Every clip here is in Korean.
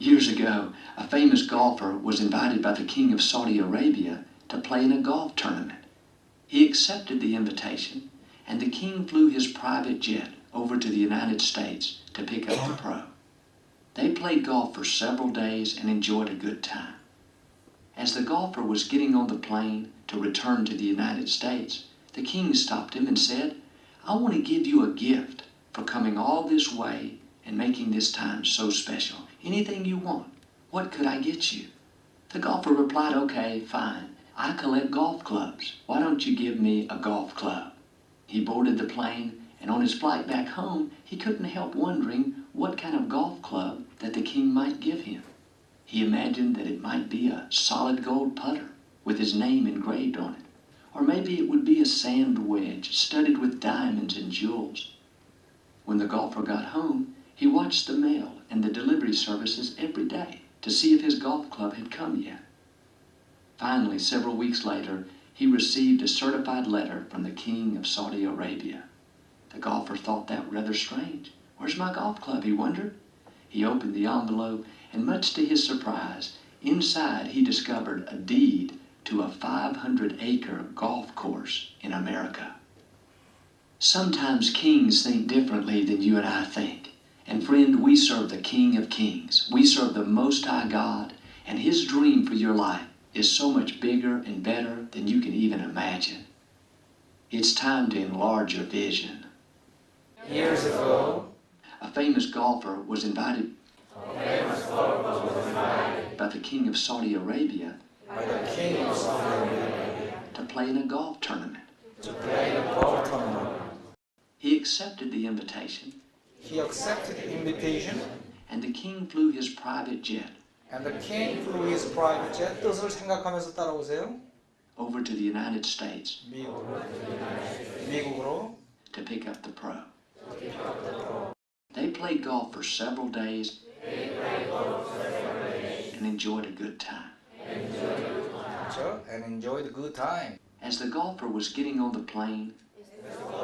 Years ago, a famous golfer was invited by the king of Saudi Arabia to play in a golf tournament. He accepted the invitation, and the king flew his private jet over to the United States to pick up the pro. They played golf for several days and enjoyed a good time. As the golfer was getting on the plane to return to the United States, the king stopped him and said, I want to give you a gift for coming all this way and making this time so special. Anything you want. What could I get you? The golfer replied, Okay, fine. I collect golf clubs. Why don't you give me a golf club? He boarded the plane, and on his flight back home, he couldn't help wondering what kind of golf club that the king might give him. He imagined that it might be a solid gold putter with his name engraved on it. Or maybe it would be a sand wedge studded with diamonds and jewels. When the golfer got home, he watched the mail and the delivery services every day to see if his golf club had come yet. Finally, several weeks later, he received a certified letter from the King of Saudi Arabia. The golfer thought that rather strange. Where's my golf club? he wondered. He opened the envelope, and much to his surprise, inside he discovered a deed to a 500 acre golf course in America. Sometimes kings think differently than you and I think. And friend, we serve the King of Kings. We serve the Most High God, and His dream for your life is so much bigger and better than you can even imagine. It's time to enlarge your vision. Years ago, A famous golfer was invited by the King of Saudi Arabia the king of Saudi Arabia to play in a golf tournament. to play a golf tournament. He accepted the invitation, He accepted the invitation, and the king flew his private jet and the king flew his private jet. 뜻을 생각하면서 따라오세요. over to the United States 미국으로, 미국으로 to pick up the pro. They played golf for several days and enjoyed a good time. 그렇죠? And enjoyed a good time. As the golfer was getting on the plane,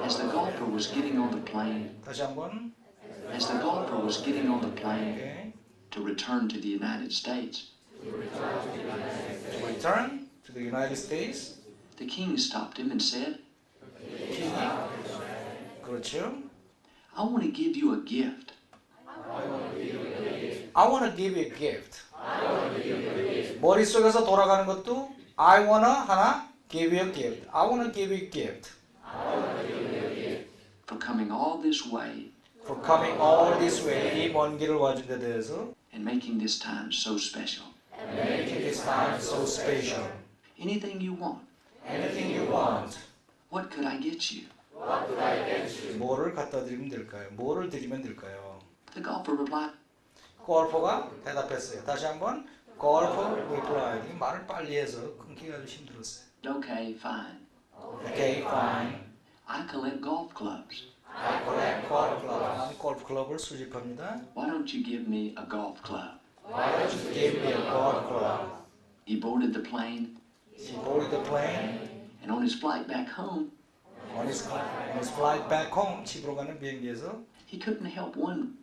as the golfer was getting on the plane, 다시 한번. as the golfer was getting on the plane Okay. to return to the United States, To return to the United States. the king stopped him and said, king. 그렇죠. I want to give you a gift. I want to give you a gift. 머릿속에서 돌아가는 것도 I wanna 하나 give you a gift. I wanna give you a gift for coming all this way for coming all this way 이먼 길을 와준 데 대해서 and making this time so special. making this time so special. Anything you want. Anything you want. What could I get you? 뭐를 갖다 드리면 될까요? 뭐를 드리면 될까요? The golfer replied, 골퍼가 대답했어요. 다시 한번 골퍼 replied. 말을 빨리 해서 끊기가 좀 힘들었어요. Okay, fine. Okay, fine. I collect golf clubs. I collect golf clubs. 난 골프 클럽을 수집합니다. Why don't you give me a golf club? Why don't you give me a golf club? He boarded the plane, He boarded the plane. and on his flight back home, On his, on his flight back home, 집으로 가는 비행기에서 he couldn't help one.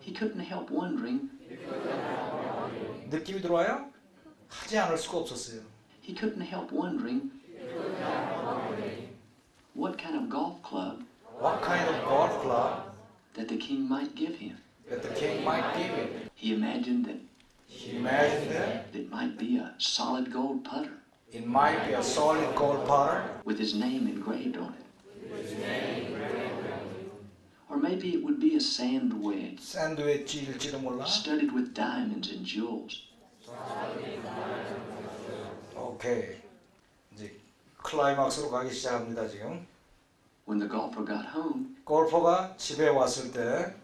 He couldn't help wondering. 느낌이 들어와요? 하지 않을 수가 없었어요. He couldn't help wondering. the king might give him? that the king might give him? He imagined that He imagined that it might be a solid gold putter it might be a solid gold putter, with his name engraved on it. Or maybe it would be a sand wedge 샌드위치일지도 몰라. studded with diamonds and jewels. 오케이. 이제 클라이막스로 가기 시작합니다 지금. When the golfer got home, 골퍼가 집에 왔을 때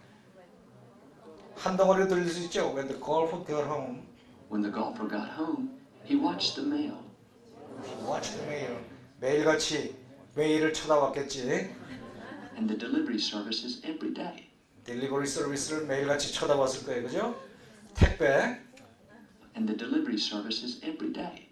한 덩어리 들릴 수 있죠. When the golfer got home, when the golfer got home, he watched the mail. he watched the mail. 매일같이 메일을 쳐다봤겠지. and the delivery services every day. 딜리버리 서비스를 매일같이 쳐다봤을 거예요, 그죠? 택배, And the delivery services every day.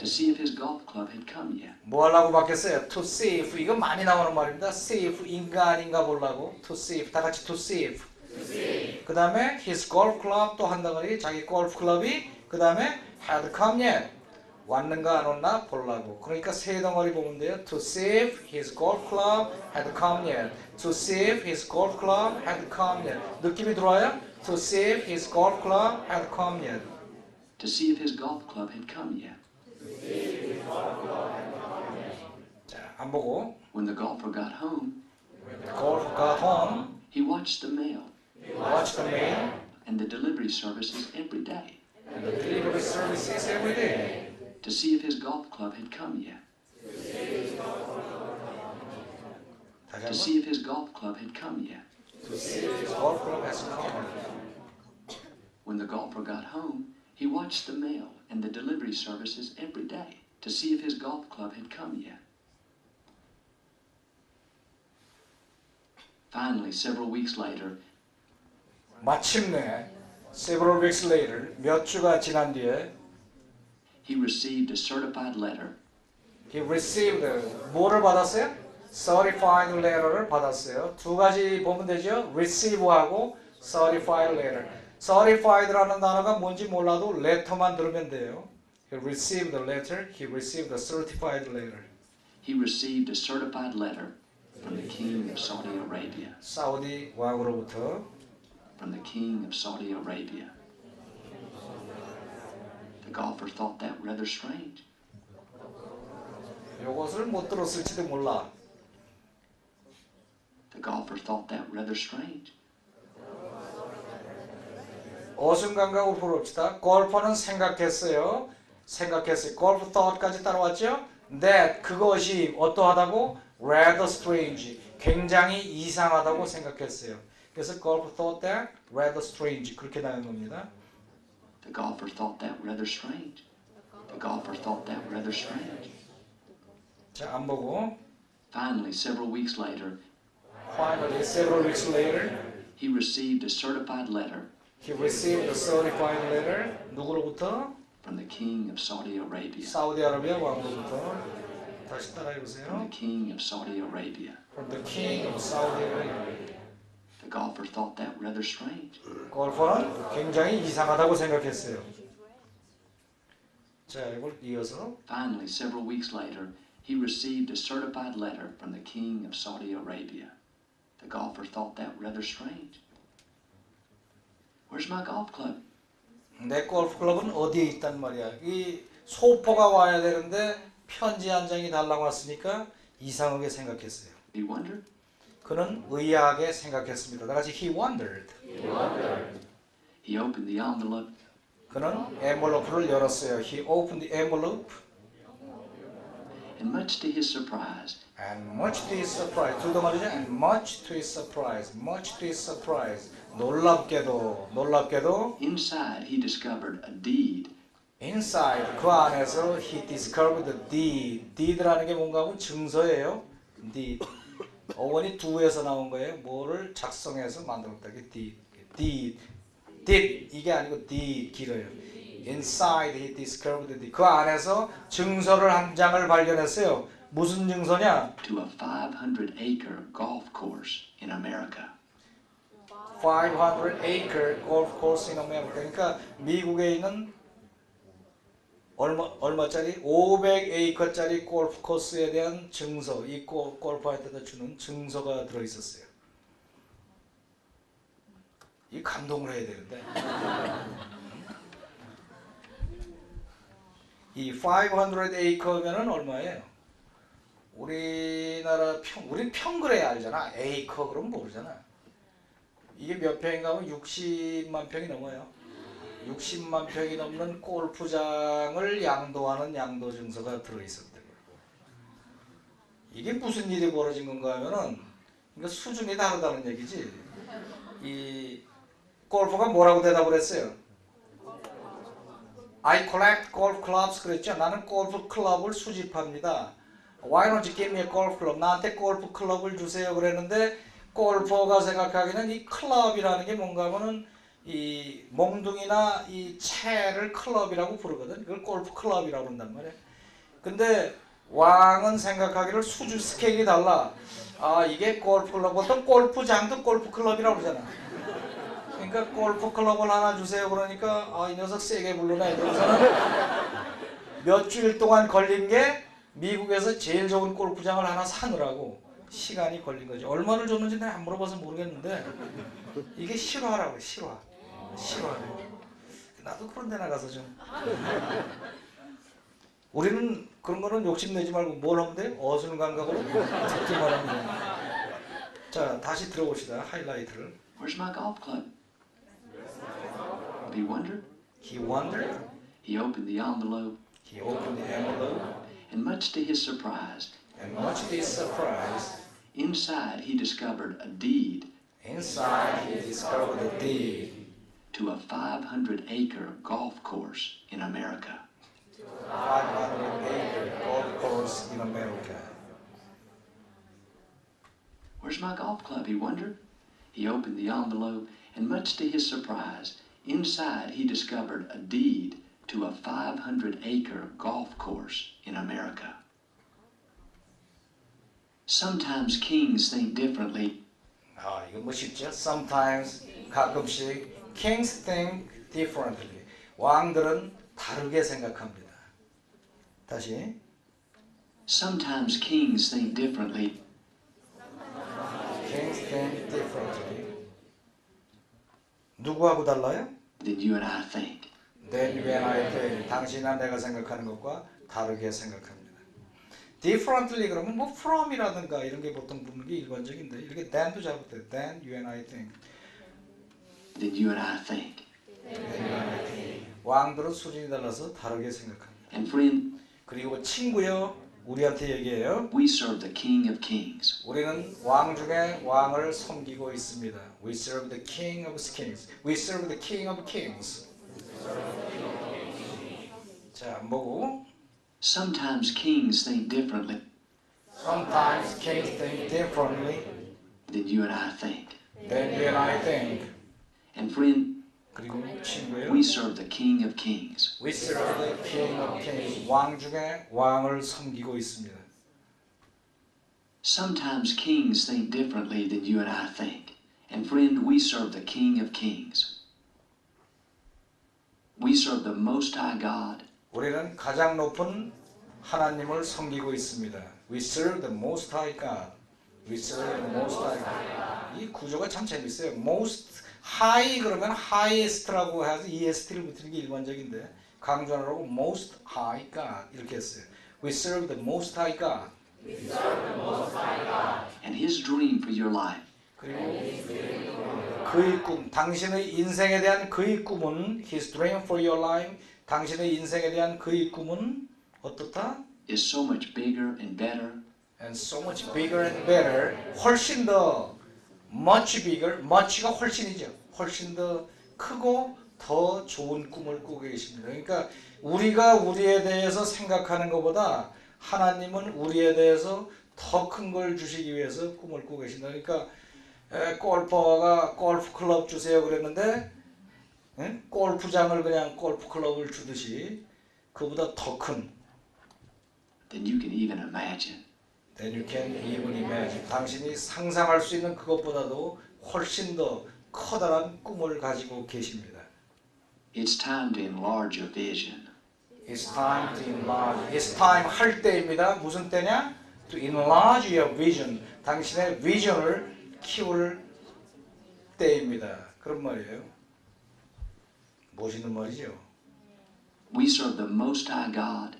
To see if his golf club had come yet. 뭐 하려고 바뀌었어요? To see if 이거 많이 나오는 말입니다. See if 인가 아닌가 보려고. To see if 다 같이 to see if. 그 다음에 his golf club 또 한 덩어리 자기 골프 클럽이 그 다음에 had come yet 왔는가 안 왔나 보려고. 그러니까 세 덩어리 보면 돼요. To see if his golf club had come yet. To see if his golf club had come yet. 느낌이 들어와요? To see if his golf club had come yet. To see if his golf club had come yet. 자, 안 보고 When the golfer got home, golf got home. he watched the mail Watch the mail and the delivery services every day and the delivery services every day. to see if his golf club had come yet. 다시 To 한번. see if his golf club had come yet. To see if his golf club has come. When the golfer got home, he watched the mail and the delivery services every day to see if his golf club had come yet. Finally, several weeks later, 마침내 several weeks later 몇 주가 지난 뒤에 he received a certified letter he received 뭐를 받았어요? certified letter를 받았어요. 두 가지 보면 되죠. receive하고 certified letter. certified라는 단어가 뭔지 몰라도 letter만 들으면 돼요. He received a letter. He received a certified letter. he received a certified letter from the king of Saudi Arabia. 사우디 왕으로부터 From the king of Saudi Arabia. The golfer thought that rather strange. 이것을 못 들었을지도 몰라. The golfer thought that rather strange. 어순간과 풀읍시다. 골퍼는 생각했어요. 생각했어요. 골프 thought까지 따라왔죠? That 그것이 어떠하다고? Rather strange. 굉장히 이상하다고 생각했어요. 그래서 골프 thought that rather strange 그렇게 나온 겁니다. The golfer thought that rather strange. The golfer thought that rather strange. 자, 안 보고 Finally, several weeks later, finally several weeks later he received a certified letter he received a certified letter 누구로부터? from the king of Saudi Arabia. 사우디아라비아 왕으로부터 다시 따라해 From 보세요. the king of Saudi Arabia. From the king of Saudi Arabia. The golfer thought that rather strange. 골퍼는 굉장히 이상하다고 생각했어요. 자, 이걸 이어서 Finally, several weeks later, he received a certified letter from the king of Saudi Arabia. The golfer thought that rather strange. Where's my golf club? 내 골프 클럽은 어디에 있단 말이야. 이 소포가 와야 되는데 편지 한 장이 달라고 왔으니까 이상하게 생각했어요. He wondered. 그는 의아하게 생각했습니다. 다 같이 he wondered. He opened the envelope 그는 envelope를 열었어요. He opened the envelope and much to his surprise, and much to his surprise. 두 덩어리죠. and much to his surprise. much to his surprise. 놀랍게도 놀랍게도 inside he discovered a deed inside 그 안에서 he discovered the deed. deed라는 게 뭔가 하면 증서예요. deed. 어원이 do에서 나온 거예요. 뭐를 작성해서 만들었다. 이게 deed. deed. did 이게 아니고 deed 길어요. inside he discovered the deed. 그 안에서 증서를 한 장을 발견했어요. 무슨 증서냐? to a 500 acre golf course in America. 500 acre golf course in America. 그러니까 미국에 있는 얼마 얼마짜리 500에이커짜리 골프 코스에 대한 증서, 이 골, 골프할 때다 주는 증서가 들어 있었어요. 이 감동을 해야 되는데. 이 500에이커면은 얼마예요? 우리나라 평, 우리 평그레 알잖아. 에이커 그럼 모르잖아. 이게 몇 평인가 하면 60만 평이 넘어요. 60만 평이 넘는 골프장을 양도하는 양도 증서가 들어 있었대요. 이게 무슨 일이 벌어진 건가 하면은 수준이 다르다는 얘기지. 이 골퍼가 뭐라고 대답을 했어요? I collect golf clubs 그랬죠. 나는 골프 클럽을 수집합니다. Why don't you give me a golf club? 나한테 골프 클럽을 주세요. 그랬는데 골퍼가 생각하기는 이 클럽이라는 게 뭔가 하면은 이 몽둥이나 이 채를 클럽이라고 부르거든. 그걸 골프 클럽이라고 한단 말이야. 근데 왕은 생각하기를 수주 스케일이 달라. 아 이게 골프 클럽 보통 골프장도 골프 클럽이라고 그러잖아. 그러니까 골프 클럽을 하나 주세요 그러니까 아 이 녀석 세게 부르네 그래서는 몇 주일 동안 걸린 게 미국에서 제일 좋은 골프장을 하나 사느라고 시간이 걸린 거죠. 얼마를 줬는지 내가 안 물어봐서 모르겠는데 이게 실화라고 그래, 실화. 실화. 나도 그런 데 나가서 좀. 우리는 그런 거는 욕심내지 말고 뭘 하면 돼? 어순 감각으로 듣기만 하면 돼. 자, 다시 들어봅시다. 하이라이트를. Where's my golf club? You wondered? He wondered. He opened the envelope, He opened the envelope. and much to his surprise, And much to his surprise, inside he discovered a deed inside he discovered a deed to a 500 acre golf course in America. 500 acre golf course in America. Where's my golf club? He wondered. He opened the envelope, and much to his surprise, inside he discovered a deed to a 500 acre golf course in America. Sometimes kings think differently 아, 이거 뭐 쉽죠? Sometimes 가끔씩 kings think differently. 왕들은 다르게 생각합니다. 다시. Sometimes kings think differently Kings think differently. 누구하고 달라요? than you and I think. Then when I think 당신이나 내가 생각하는 것과 다르게 생각합니다. Differently 그러면 뭐 from이라든가 이런 게 보통 붙는 게 일반적인데 이렇게 than도 잘 붙어요. Then you and I think. Than you and I think. 왕들은 수준이 달라서 다르게 생각합니다. And friend, 그리고 친구요 우리한테 얘기해요. we serve the King of Kings. 우리는 왕 중에 왕을 섬기고 있습니다. We serve the King of Kings. We serve the King of Kings. 자, 안 보고 Sometimes kings think differently Sometimes kings think differently than you and I think. than you and I think. And friend, 그리고 친구요. we serve the King of Kings. We serve the King of Kings. 왕 중에 왕을 섬기고 있습니다. Sometimes kings think differently than you and I think. And friend, we serve the King of Kings. We serve the Most High God. 우리는 가장 높은 하나님을 섬기고 있습니다. We serve the Most High God. We serve the Most High God. 이 구조가 참 재밌어요. Most High 그러면 highest라고 해서 est를 붙이는 게 일반적인데 강조하라고 Most High God 이렇게 했어요. We serve the Most High God. And His dream for your life 그의 꿈, 당신의 인생에 대한 그의 꿈은 His dream for your life. 당신의 인생에 대한 그의 꿈은 어떻다? is so much bigger and better and so much bigger and better 훨씬 더 much bigger much가 훨씬이죠 훨씬 더 크고 더 좋은 꿈을 꾸고 계십니다 그러니까 우리가 우리에 대해서 생각하는 것보다 하나님은 우리에 대해서 더 큰 걸 주시기 위해서 꿈을 꾸고 계신다 그러니까 에, 골퍼가 골프 클럽 주세요 그랬는데 에? 골프장을 그냥 골프 클럽을 주듯이 그보다 더 큰 than you can even imagine. Then you can even imagine. 당신이 상상할 수 있는 그것보다도 훨씬 더 커다란 꿈을 가지고 계십니다. It's time to enlarge your vision. It's time to enlarge. It's time 할 때입니다. 무슨 때냐? To enlarge your vision. 당신의 비전을 키울 때입니다. 그런 말이에요. 멋있는 말이죠. We serve the Most High God,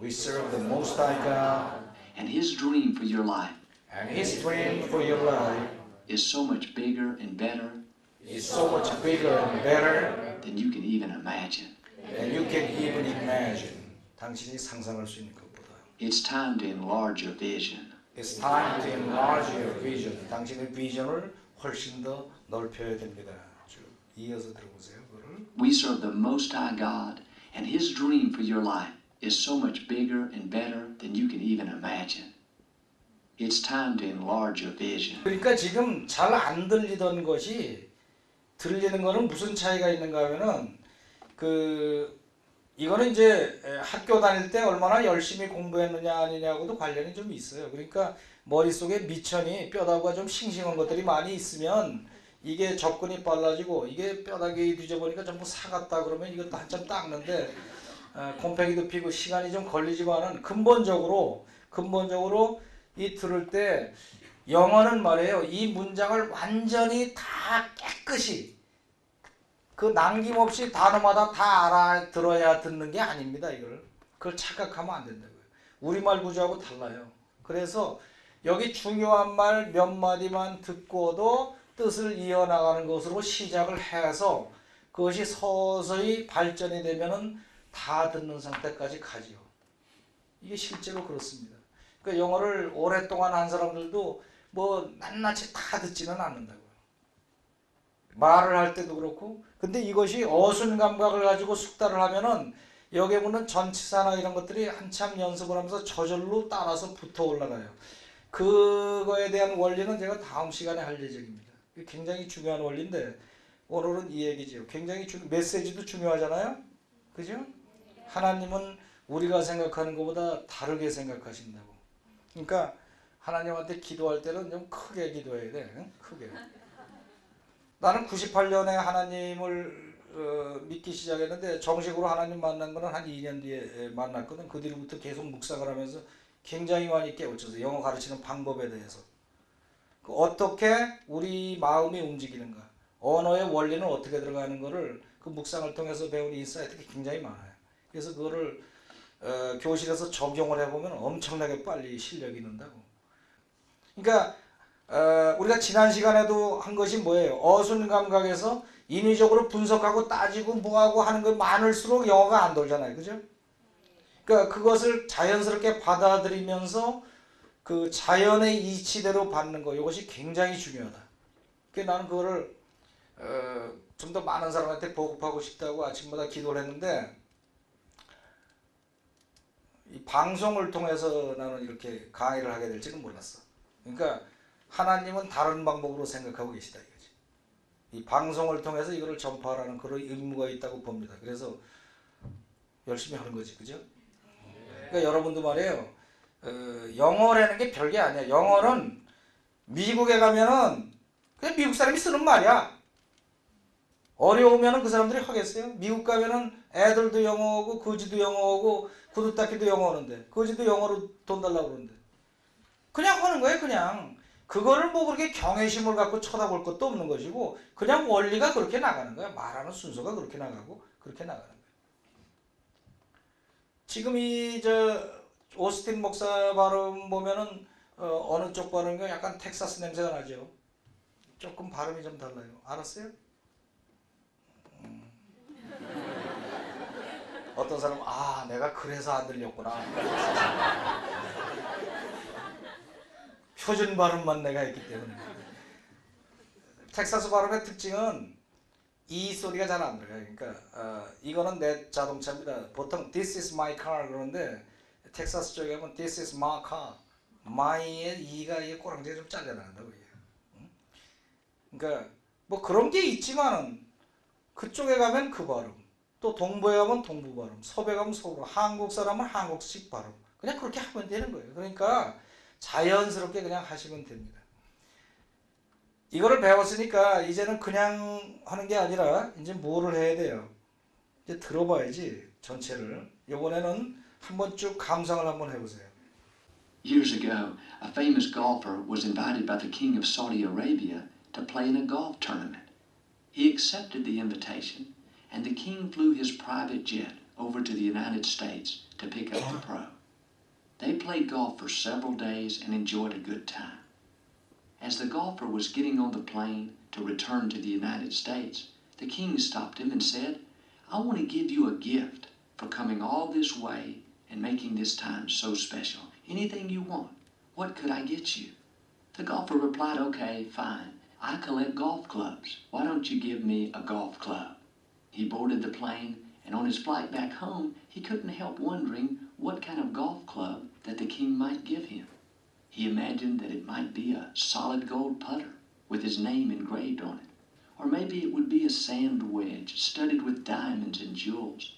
We serve the Most High God, and His dream for your life and His dream for your life is so much bigger and better is so much bigger and better than you can even imagine. And you can even imagine. 당신이 상상할 수 있는 것보다. It's time to enlarge your vision. It's time to enlarge your vision. 당신의 비전을 훨씬 더 넓혀야 됩니다. 쭉 이어서 들어보세요. 그거를. We serve the Most High God, and His dream for your life is so much bigger and better than you can even imagine. It's time to enlarge your vision. 그러니까 지금 잘 안 들리던 것이 들리는 거는 무슨 차이가 있는가 하면은 그 이거는 이제 에, 학교 다닐 때 얼마나 열심히 공부했느냐 아니냐고도 관련이 좀 있어요. 그러니까 머릿속에 미천이 뼈다구가 좀 싱싱한 것들이 많이 있으면 이게 접근이 빨라지고 이게 뼈다귀 뒤져보니까 전부 사갔다 그러면 이것도 한참 닦는데 어, 곰팡이도 피고 시간이 좀 걸리지만은 근본적으로 근본적으로 이 들을 때 영어는 말이에요. 이 문장을 완전히 다 깨끗이 그 남김없이 단어마다 다 알아 들어야 듣는 게 아닙니다. 이걸 그걸 착각하면 안 된다고요. 우리말 구조하고 달라요. 그래서 여기 중요한 말 몇 마디만 듣고도 뜻을 이어나가는 것으로 시작을 해서 그것이 서서히 발전이 되면은 다 듣는 상태까지 가지요. 이게 실제로 그렇습니다. 그러니까 영어를 오랫동안 한 사람들도 뭐 낱낱이 다 듣지는 않는다고요. 말을 할 때도 그렇고 근데 이것이 어순 감각을 가지고 숙달을 하면은 여기에 보는 전치사나 이런 것들이 한참 연습을 하면서 저절로 따라서 붙어 올라가요. 그거에 대한 원리는 제가 다음 시간에 할 예정입니다. 굉장히 중요한 원리인데 오늘은 이 얘기지요. 굉장히 중 메시지도 중요하잖아요. 그죠? 하나님은 우리가 생각하는 것보다 다르게 생각하신다고. 그러니까 하나님한테 기도할 때는 좀 크게 기도해야 돼. 응? 크게. 나는 98년에 하나님을 어, 믿기 시작했는데 정식으로 하나님 만난 거는 한 2년 뒤에 만났거든. 그 뒤로부터 계속 묵상을 하면서 굉장히 많이 깨우쳐서 영어 가르치는 방법에 대해서 그 어떻게 우리 마음이 움직이는가, 언어의 원리는 어떻게 들어가는 거를 그 묵상을 통해서 배운 인사이트가 굉장히 많아요. 그래서 그거를 어, 교실에서 적용을 해보면 엄청나게 빨리 실력이 는다고. 그러니까 어, 우리가 지난 시간에도 한 것이 뭐예요? 어순 감각에서 인위적으로 분석하고 따지고 뭐하고 하는 거 많을수록 영어가 안 돌잖아요. 그죠? 그러니까 그것을 자연스럽게 받아들이면서 그 자연의 이치대로 받는 거 이것이 굉장히 중요하다. 그래서 나는 그거를 어, 좀 더 많은 사람한테 보급하고 싶다고 아침마다 기도를 했는데 이 방송을 통해서 나는 이렇게 강의를 하게 될지는 몰랐어. 그러니까 하나님은 다른 방법으로 생각하고 계시다 이거지. 이 방송을 통해서 이거를 전파하라는 그런 의무가 있다고 봅니다. 그래서 열심히 하는 거지, 그죠? 그러니까 여러분도 말이에요. 어, 영어라는 게 별게 아니야. 영어는 미국에 가면은 그냥 미국 사람이 쓰는 말이야. 어려우면은 그 사람들이 하겠어요? 미국 가면은 애들도 영어고 거지도 영어고 구두닦이도 영어 하는데 거지도 영어로 돈 달라고 그러는데 그냥 하는 거예요 그냥 그거를 뭐 그렇게 경외심을 갖고 쳐다볼 것도 없는 것이고 그냥 원리가 그렇게 나가는 거야. 말하는 순서가 그렇게 나가고 그렇게 나가는 거야. 지금 이 저 오스틴 목사 발음 보면은 어, 어느 쪽 발음이 약간 텍사스 냄새가 나죠. 조금 발음이 좀 달라요. 알았어요? 음. 어떤 사람은 아 내가 그래서 안 들렸구나 표준 발음만 내가 했기 때문에 텍사스 발음의 특징은 이 소리가 잘 안 들어요. 그러니까 어, 이거는 내 자동차입니다. 보통 this is my car 그러는데 텍사스 쪽에 하면 this is my car. my의 이가 이 꼬랑지가 좀 잘려 나간다고 이게. 응? 그러니까 뭐 그런 게 있지만은 그쪽에 가면 그 발음, 또 동부에 가면 동부 발음, 서부에 가면 서부, 한국 사람은 한국식 발음. 그냥 그렇게 하면 되는 거예요. 그러니까 자연스럽게 그냥 하시면 됩니다. 이거를 배웠으니까 이제는 그냥 하는 게 아니라 이제 뭐를 해야 돼요? 이제 들어봐야지 전체를. 이번에는 한번 쭉 감상을 한번 해보세요. Years ago, a famous golfer was invited by the king of Saudi Arabia to play in a golf tournament. He accepted the invitation, and the king flew his private jet over to the United States to pick up the pro. They played golf for several days and enjoyed a good time. As the golfer was getting on the plane to return to the United States, the king stopped him and said, I want to give you a gift for coming all this way and making this time so special. Anything you want. What could I get you? The golfer replied, Okay, fine. I collect golf clubs. Why don't you give me a golf club? He boarded the plane, and on his flight back home, he couldn't help wondering what kind of the king might give him. He imagined that it might be a solid gold putter with his name engraved on it, or maybe it would be a sand wedge studded with diamonds and jewels.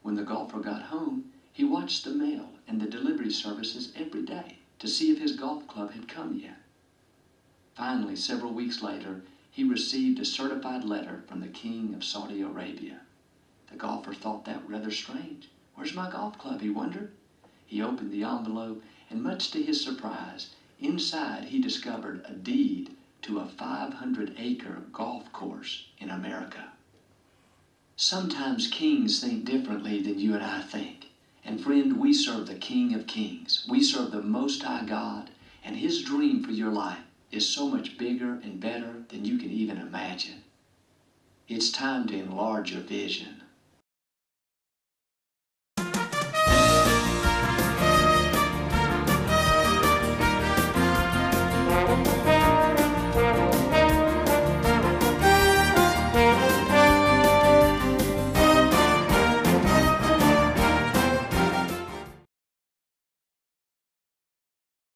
When the golfer got home, he watched the mail and the delivery services every day to see if his golf club had come yet. Finally, several weeks later, he received a certified letter from the King of Saudi Arabia. The golfer thought that rather strange. Where's my golf club? he wondered. He opened the envelope, and much to his surprise, inside he discovered a deed to a 500 acre golf course in America. Sometimes kings think differently than you and I think. And friend, we serve the King of Kings. We serve the Most High God, and His dream for your life is so much bigger and better than you can even imagine. It's time to enlarge your vision